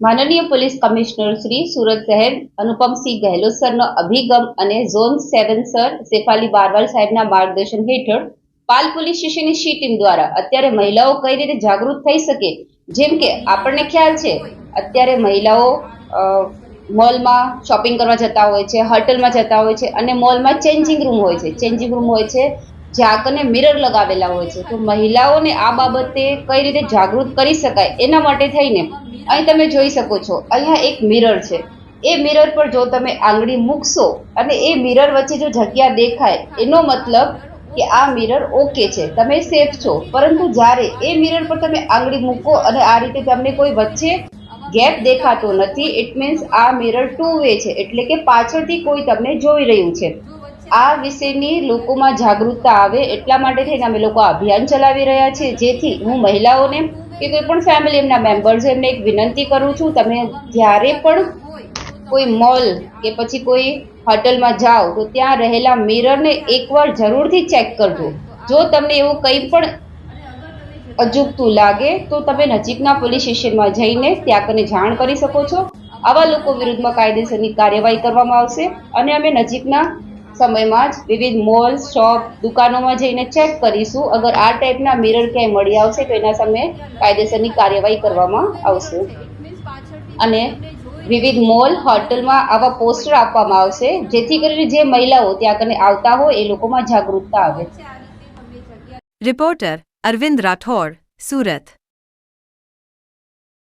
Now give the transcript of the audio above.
માનનીય police commissioner Shri Surat શહેર અનુપમસિંહ ગહેલોત સરનો અભિગમ અને zone seven sir Shefali Barwal સાહેબના માર્ગદર્શન હેઠળ પાલ પોલીસ સ્ટેશનની સી ટીમ દ્વારા અત્યારે મહિલાઓ કઈ રીતે જાગૃત થઈ શકે? જેમ કે આપણને ખ્યાલ છે, અત્યારે મહિલાઓ મોલમાં શોપિંગ કરવા જતા હોય છે હોટલમાં જતા હોય છે અને મોલમાં ચેન્જિંગ રૂમ હોય છે. ચેન્જિંગ રૂમ હોય છે જ્યાં કને મિરર લગાવેલા હોય છે. તો મહિલાઓને આ બાબતે કઈ રીતે જાગૃત કરી શકાય એના માટે થઈને અહીં તમે જોઈ શકો છો, અહીંયા એક મિરર છે. એ મિરર પર જો તમે આંગળી મૂકશો અને એ મિરર વચ્ચે જો જગ્યા દેખાય, એનો મતલબ કે આ મિરર ઓકે છે. તમે સેફ છો. પરંતુ જ્યારે એ મિરર પર તમે આંગળી મૂકો અને આ રીતે તમને કોઈ વચ્ચે ગેપ દેખાતો નથી ઇટ મીન્સ આ મિરર ટુ વે છે. એટલે કે પાછળથી કોઈ તમને જોઈ રહ્યું છે. આ વિશેની લોકોમાં જાગૃતતા આવે એટલા માટે થઈને અમે લોકો અભિયાન ચલાવી રહ્યા છીએ. જેથી હું મહિલાઓને કે કોઈ પણ ફેમિલી એમના મેમ્બર્સ એમને એક વિનંતી કરું છું, તમે જ્યારે પણ કોઈ મોલ કે પછી કોઈ હોટલમાં જાઓ, તો ત્યાં રહેલા મિરરને એકવાર જરૂરથી ચેક કરજો. જો તમને એવું કંઈ પણ અજુગતું લાગે, તો તમે નજીકના પોલીસ સ્ટેશનમાં જઈને ત્યાં કને જાણ કરી શકો છો. આવા લોકો વિરુદ્ધમાં કાયદેસરની કાર્યવાહી કરવામાં આવશે અને અમે નજીકના સમયમાં જ વિવિધ મોલ શોપ દુકાનોમાં જઈને ચેક કરીશું. અગર આ ટાઈપના મિરર ક્યાંય મળી આવશે તો એના સામે કાયદેસરની કાર્યવાહી કરવામાં આવશે. અને વિવિધ મોલ હોટલમાં આવા પોસ્ટર આપવામાં આવશે, જેથી કરીને જે મહિલાઓ ત્યાં કને આવતા હોય, એ લોકોમાં જાગૃતતા આવે. રિપોર્ટર અરવિંદ રાઠોડ સુરત